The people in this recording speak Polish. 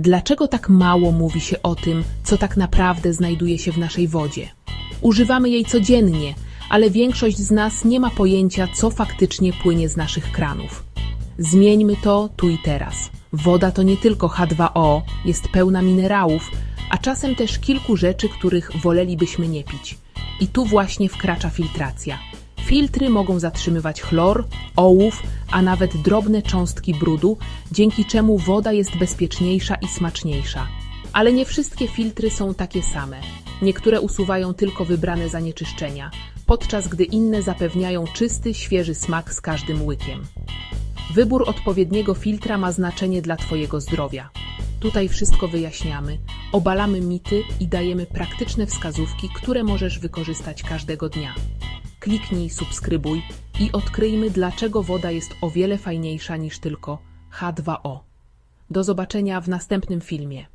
Dlaczego tak mało mówi się o tym, co tak naprawdę znajduje się w naszej wodzie? Używamy jej codziennie, ale większość z nas nie ma pojęcia, co faktycznie płynie z naszych kranów. Zmieńmy to tu i teraz. Woda to nie tylko H2O, jest pełna minerałów, a czasem też kilku rzeczy, których wolelibyśmy nie pić. I tu właśnie wkracza filtracja. Filtry mogą zatrzymywać chlor, ołów, a nawet drobne cząstki brudu, dzięki czemu woda jest bezpieczniejsza i smaczniejsza. Ale nie wszystkie filtry są takie same. Niektóre usuwają tylko wybrane zanieczyszczenia, podczas gdy inne zapewniają czysty, świeży smak z każdym łykiem. Wybór odpowiedniego filtra ma znaczenie dla Twojego zdrowia. Tutaj wszystko wyjaśniamy, obalamy mity i dajemy praktyczne wskazówki, które możesz wykorzystać każdego dnia. Kliknij subskrybuj i odkryjmy, dlaczego woda jest o wiele fajniejsza niż tylko H2O. Do zobaczenia w następnym filmie.